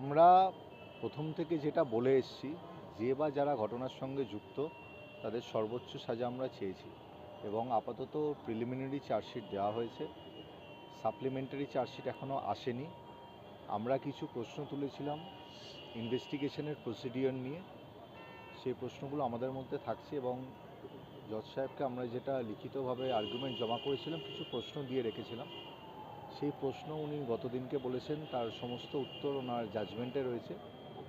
আমরা প্রথম থেকে যেটা বলে এসছি, যে বা যারা ঘটনার সঙ্গে যুক্ত, তাদের সর্বোচ্চ সাজা আমরা চেয়েছি। এবং আপাতত প্রিলিমিনারি চার্জশিট দেওয়া হয়েছে। সাপ্লিমেন্টারি চার্জশিট এখনও আসেনি। আমরা কিছু প্রশ্ন তুলেছিলাম ইনভেস্টিগেশনের প্রসিডিওর নিয়ে। সেই প্রশ্নগুলো আমাদের মধ্যে থাকছে এবং জজ সাহেবকে আমরা যেটা লিখিতভাবে আর্গুমেন্ট জমা করেছিলাম, কিছু প্রশ্ন দিয়ে রেখেছিলাম। সেই প্রশ্ন উনি গতদিনকে বলেছেন তার সমস্ত উত্তর ওনার জাজমেন্টে রয়েছে।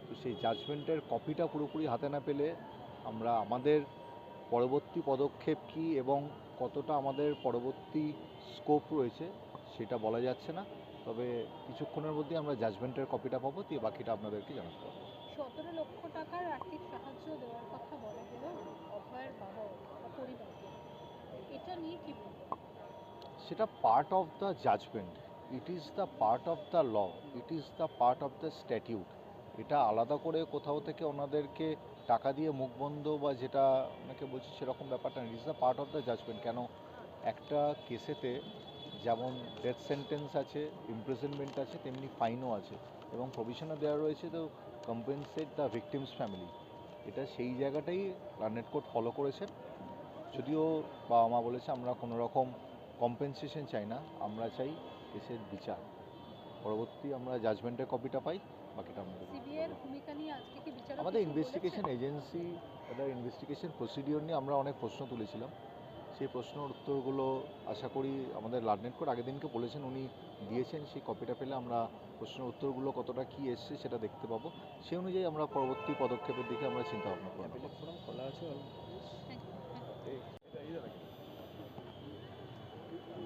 তো সেই জাজমেন্টের কপিটা পুরোপুরি হাতে না পেলে আমরা আমাদের পরবর্তী পদক্ষেপ কী এবং কতটা আমাদের পরবর্তী স্কোপ রয়েছে সেটা বলা যাচ্ছে না। তবে কিছুক্ষণের মধ্যে আমরা জাজমেন্টের কপিটা পাবো দিয়ে বাকিটা আপনাদেরকে জানাতে পারব। সতেরো লক্ষ টাকার আর্থিক সাহায্য দেওয়ার কথা বলা হলো অভয়ের বাবা পরিবারকে। এটা নিয়ে কি সেটা part of the judgement it is the part of the law it is the part of the statute এটা আলাদা করে কোথাও থেকে ওনাদেরকে টাকা দিয়ে মুখ বন্ধ বা যেটা অনেকে বলছে সেরকম ব্যাপারটা it is the part of the judgement কেন? একটা কেসেতে যেমন ডেথ সেন্টেন্স আছে ইমপ্রিজনমেন্ট আছে, তেমনি ফাইনও আছে এবং প্রভিশনও দেওয়া রয়েছে তো কম্পেনসেট দ্য ভিকটিমস ফ্যামিলি এটা সেই জায়গাটাই রানেট কোর্ট ফলো করেছেন। যদিও বাবা মা বলেছে আমরা কোনো রকম কম্পেনসেশন চাই না আমরা চাই কেসের বিচার। পরবর্তী আমরা জাজমেন্টের কপিটা পাই বাকিটা আমরা দেখব। ভূমিকা নিয়ে আজকে কি বিচারক আমাদের ইনভেস্টিগেশন এজেন্সি তাদের ইনভেস্টিগেশন প্রসিডিওর নিয়ে আমরা অনেক প্রশ্ন তুলেছিলাম। সেই প্রশ্নের উত্তরগুলো আশা করি আমাদের লার্নেট কোর্ট আগের দিনকে বলেছেন উনি দিয়েছেন। সেই কপিটা পেলে আমরা প্রশ্নের উত্তরগুলো কতটা কী এসছে সেটা দেখতে পাবো। সেই অনুযায়ী আমরা পরবর্তী পদক্ষেপের দিকে আমরা চিন্তা ভাবনা করব খোলা আছে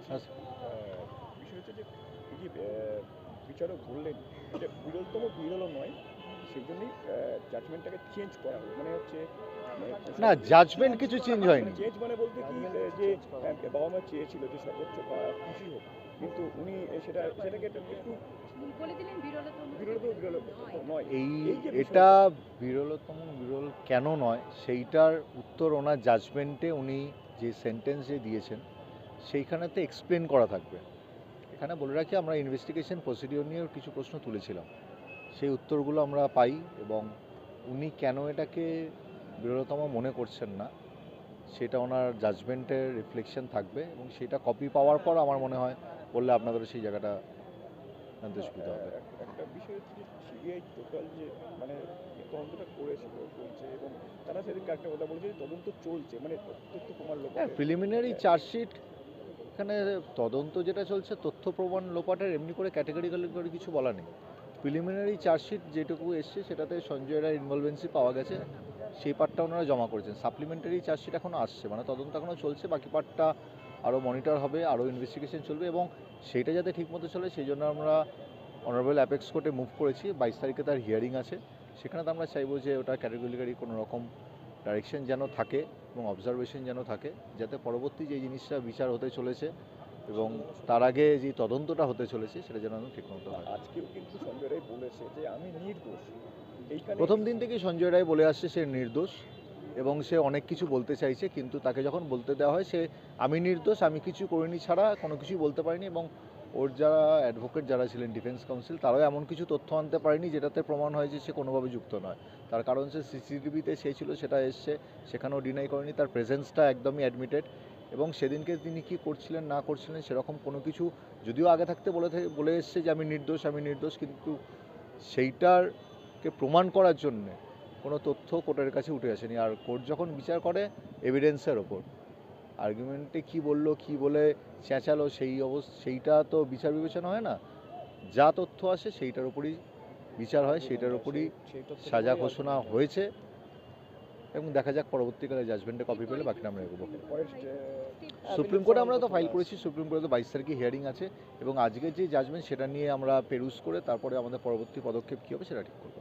বিষয় হচ্ছে যে এই যে বিচারক বললেন এটা বিরলতম বিরল নয় সেই জন্যই জাজমেন্টটাকে চেঞ্জ করা হলো। মানে হচ্ছে না জাজমেন্ট কিছু চেঞ্জ হয়নি। চেঞ্জ মানে বলতে কি যে বাবা মা চেয়েছিল যে সর্বোচ্চ বা- খুশি হোক কিন্তু উনি সেটা সেটাকে একটু একটু বলে দিলেন বিরলতম বিরলতম বিরল নয়। এই এই এটা বিরলতম বিরল কেন নয় সেইটার উত্তর ওনার জাজমেন্টে উনি যে সেন্টেন্স যে দিয়েছেন সেইখানেতে এক্সপ্লেন করা থাকবে। এখানে বলে রাখি আমরা ইনভেস্টিগেশন প্রসিডিওর নিয়েও কিছু প্রশ্ন তুলেছিলাম। সেই উত্তরগুলো আমরা পাই এবং উনি কেন এটাকে বিরলতম মনে করছেন না সেটা ওনার জাজমেন্টের রিফ্লেকশন থাকবে এবং সেটা কপি পাওয়ার পর আমার মনে হয় বললে আপনাদেরও সেই জায়গাটা জানতে সুবিধা হবে একটা বিষয় হচ্ছে যে সিবিআই টোটাল যে মানে তদন্তটা করেছিল বলছে এবং তারা সেদিনকে একটা কথা বলেছে তদন্ত চলছে মানে তথ্য প্রমাণ লোক হ্যাঁ প্রিলিমিনারি চার্জশিট এখানে তদন্ত যেটা চলছে, তথ্য প্রমাণ লোপাটের এমনি করে ক্যাটাগরিক্যাল করে কিছু বলা নেই। প্রিলিমিনারি চার্জশিট যেটুকু এসছে, সেটাতে সঞ্জয় রায় ইনভলভেন্সি পাওয়া গেছে। সেই পার্টটা ওনারা জমা করেছেন। সাপ্লিমেন্টারি চার্জশিট এখনও আসছে মানে তদন্ত এখনও চলছে, বাকি পার্টটা আরও মনিটর হবে আরও ইনভেস্টিগেশন চলবে এবং সেইটা যাতে ঠিকমতো চলে, সেই জন্য আমরা অনারেবল অ্যাপেক্স কোর্টে মুভ করেছি। বাইশ তারিখে তার হিয়ারিং আছে। সেখানে তো আমরা চাইব যে ওটা ক্যাটাগরিক্যালি কোনো রকম ডাইরেকশন যেন থাকে এবং অবজারভেশন যেন থাকে যাতে পরবর্তী যে জিনিসটা বিচার হতে চলেছে এবং তার আগে যে তদন্তটা হতে চলেছে সেটা যেন ঠিকমতো হয়। আজকেও কিন্তু সঞ্জয় রায় বলেছে যে আমি নির্দোষ। প্রথম দিন থেকেই সঞ্জয় রায় বলে আসছে সে নির্দোষ এবং সে অনেক কিছু বলতে চাইছে কিন্তু তাকে যখন বলতে দেওয়া হয় সে আমি নির্দোষ আমি কিছু করিনি ছাড়া কোনো কিছুই বলতে পারিনি এবং ওর যারা অ্যাডভোকেট যারা ছিলেন ডিফেন্স কাউন্সিল তারাও এমন কিছু তথ্য আনতে পারেনি যেটাতে প্রমাণ হয় যে সে কোনোভাবে যুক্ত নয়। তার কারণ সে সিসিটিভিতে সে ছিল, সেটা এসছে, সেখানেও ডিনাই করেনি, তার প্রেজেন্সটা একদমই অ্যাডমিটেড এবং সেদিনকে তিনি কি করছিলেন, না করছিলেন, সেরকম কোনো কিছু যদিও আগে থাকতে বলে বলে এসছে যে আমি নির্দোষ আমি নির্দোষ, কিন্তু সেইটারকে প্রমাণ করার জন্যে কোনো তথ্য কোর্টের কাছে উঠে আসেনি। আর কোর্ট যখন বিচার করে এভিডেন্সের ওপর। আর্গুমেন্টে কি বলল কি বলে চেঁচালো সেই অবস্থা সেইটা তো বিচার বিবেচনা হয় না। যা তথ্য আসে সেইটার উপরই বিচার হয় সেইটার উপরই সাজা ঘোষণা হয়েছে। এবং দেখা যাক পরবর্তীকালে জাজমেন্টে কপি পেলে বাকিটা আমরা এগোবো। সুপ্রিম কোর্টে আমরা তো ফাইল করেছি সুপ্রিম কোর্টে তো বাইশ তারিখে হিয়ারিং আছে। এবং আজকের যে জাজমেন্ট সেটা নিয়ে আমরা পেরুজ করে তারপরে আমাদের পরবর্তী পদক্ষেপ কী হবে সেটা ঠিক করব।